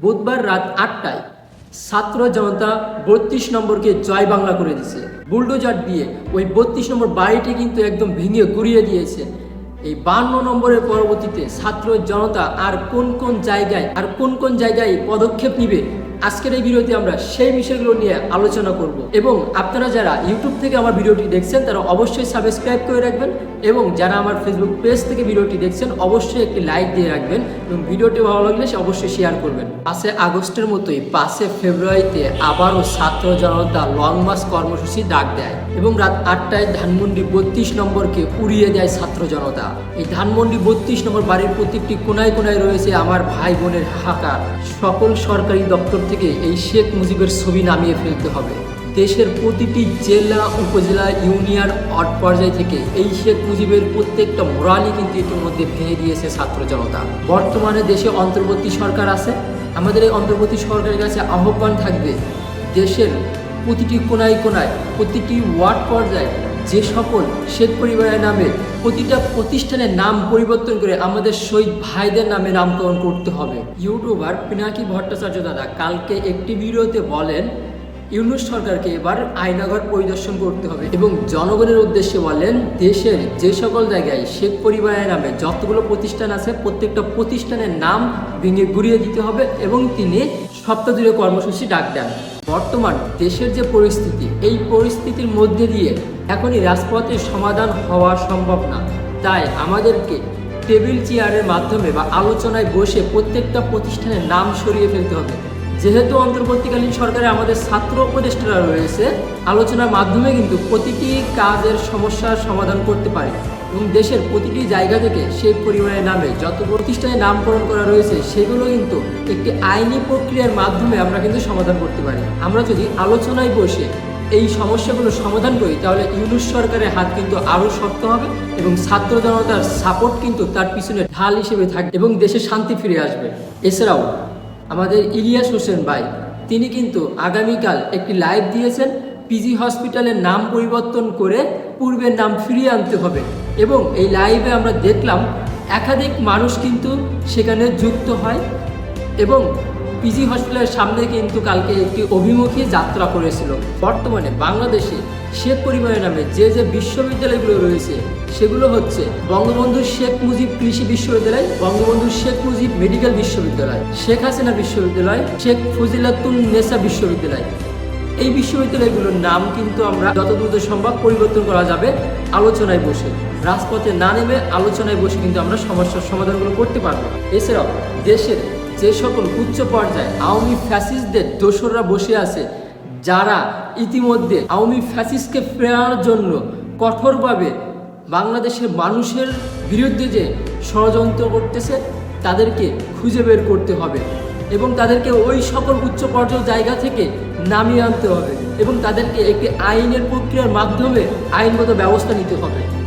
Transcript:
বুধবার রাত আটটায় ছাত্র জনতা বত্রিশ নম্বরকে জয় বাংলা করে দিছে বুলডোজার দিয়ে ওই বত্রিশ নম্বর বাড়িটি কিন্তু একদম ভেঙে গুড়িয়ে দিয়েছে। এই বান্ন নম্বরের পরবর্তীতে ছাত্র জনতা আর কোন কোন জায়গায় আর কোন কোন জায়গায় পদক্ষেপ নিবে আজকের এই ভিডিওতে আমরা সেই বিষয়গুলো নিয়ে আলোচনা করব এবং আপনারা যারা ইউটিউব থেকে আমার ভিডিওটি দেখছেন, তারা অবশ্যই সাবস্ক্রাইব করে রাখবেন এবং যারা আমার ফেসবুক পেজ থেকে ভিডিওটি দেখছেন, অবশ্যই একটি লাইক দিয়ে রাখবেন এবং ভিডিওটি ভালো লাগলে অবশ্যই শেয়ার করবেন। পাঁচে আগস্টের মতোই পাঁচে ফেব্রুয়ারিতে আবারও ছাত্র জনতা লং মার্চ কর্মসূচি ডাক দেয় এবং রাত আটটায় ধানমন্ডি বত্রিশ নম্বরকে উড়িয়ে দেয় ছাত্র জনতা। এই ধানমন্ডি বত্রিশ নম্বর বাড়ির প্রত্যেকটি কোনায় কোনায় রয়েছে আমার ভাই বোনের হাহাকার। সকল সরকারি দপ্তর থেকে এই শেখ মুজিবের ছবি নামিয়ে ফেলতে হবে। দেশের প্রতিটি জেলা, উপজেলা, ইউনিয়ন অট পর্যায় থেকে এই শেখ মুজিবের প্রত্যেকটা মোরালই কিন্তু ইতিমধ্যে ভেঙে দিয়েছে ছাত্র জনতা। বর্তমানে দেশে অন্তর্বর্তী সরকার আছে। আমাদের এই অন্তর্বর্তী সরকারের কাছে আহ্বান থাকবে, দেশের প্রতিটি কোনায় কোনায়, প্রতিটি ওয়ার্ড পর্যায়ে যে সকল শেখ পরিবারের নামে প্রতিটা প্রতিষ্ঠানের নাম পরিবর্তন করে আমাদের শহীদ ভাইদের নামে নামকরণ করতে হবে। ইউটিউবার পিনাকি ভট্টাচার্য দাদা কালকে একটি ভিডিওতে বলেন, ইউনুস সরকারকে এবার আয়নাঘর পরিদর্শন করতে হবে। এবং জনগণের উদ্দেশ্যে বলেন, দেশের যে সকল জায়গায় শেখ পরিবারের নামে যতগুলো প্রতিষ্ঠান আছে, প্রত্যেকটা প্রতিষ্ঠানের নাম ভেঙে গুড়িয়ে দিতে হবে এবং তিনি সপ্তাহ জুড়ে কর্মসূচি ডাক দেন। বর্তমান দেশের যে পরিস্থিতি, এই পরিস্থিতির মধ্যে দিয়ে এখনই রাজপথের সমাধান হওয়া সম্ভব না। তাই আমাদেরকে টেবিল চেয়ারের মাধ্যমে বা আলোচনায় বসে প্রত্যেকটা প্রতিষ্ঠানের নাম সরিয়ে ফেলতে হবে। যেহেতু অন্তর্বর্তীকালীন সরকারে আমাদের ছাত্র উপদেষ্টারা রয়েছে, আলোচনার মাধ্যমে কিন্তু প্রতিটি কাজের সমস্যার সমাধান করতে পারে। এবং দেশের প্রতিটি জায়গা থেকে সেই পরিবারের নামে যত প্রতিষ্ঠানে নামকরণ করা রয়েছে, সেগুলো কিন্তু একটি আইনি প্রক্রিয়ার মাধ্যমে আমরা কিন্তু সমাধান করতে পারি। আমরা যদি আলোচনায় বসে এই সমস্যাগুলো সমাধান করি, তাহলে ইউনুস সরকারের হাত কিন্তু আরও শক্ত হবে এবং ছাত্র জনতার সাপোর্ট কিন্তু তার পিছনে ঢাল হিসেবে থাকবে এবং দেশে শান্তি ফিরে আসবে। এছাড়াও আমাদের ইলিয়াস হোসেন ভাই, তিনি কিন্তু আগামীকাল একটি লাইভ দিয়েছেন। পিজি হসপিটালের নাম পরিবর্তন করে পূর্বের নাম ফিরিয়ে আনতে হবে। এবং এই লাইভে আমরা দেখলাম একাধিক মানুষ কিন্তু সেখানে যুক্ত হয় এবং পিজি হসপিটালের সামনে কিন্তু কালকে একটি অভিমুখী যাত্রা করেছিল। বর্তমানে বাংলাদেশে শেখ পরিবারের নামে যে যে বিশ্ববিদ্যালয়গুলো রয়েছে, সেগুলো হচ্ছে বঙ্গবন্ধু শেখ মুজিব কৃষি বিশ্ববিদ্যালয়, বঙ্গবন্ধু শেখ মুজিব মেডিকেল বিশ্ববিদ্যালয়, শেখ হাসিনা বিশ্ববিদ্যালয়, শেখ ফজিলাতুন নেসা বিশ্ববিদ্যালয়। এই বিশ্ববিদ্যালয়গুলোর নাম কিন্তু আমরা যত দ্রুত সম্ভব পরিবর্তন করা যাবে আলোচনায় বসে। রাজপথে না নেমে আলোচনায় বসে কিন্তু আমরা সমস্যার সমাধানগুলো করতে পারব। এছাড়াও দেশের যে সকল উচ্চ পর্যায়ে আওয়ামী ফ্যাসিস্টদের দোসররা বসে আছে, যারা ইতিমধ্যে আওয়ামী ফ্যাসিস্টকে ফেরানোর জন্য কঠোরভাবে বাংলাদেশের মানুষের বিরুদ্ধে যে ষড়যন্ত্র করতেছে, তাদেরকে খুঁজে বের করতে হবে। এবং তাদেরকে ওই সকল উচ্চ পর্যায় জায়গা থেকে নামিয়ে আনতে হবে এবং তাদেরকে একটি আইনের প্রক্রিয়ার মাধ্যমে আইনগত ব্যবস্থা নিতে হবে।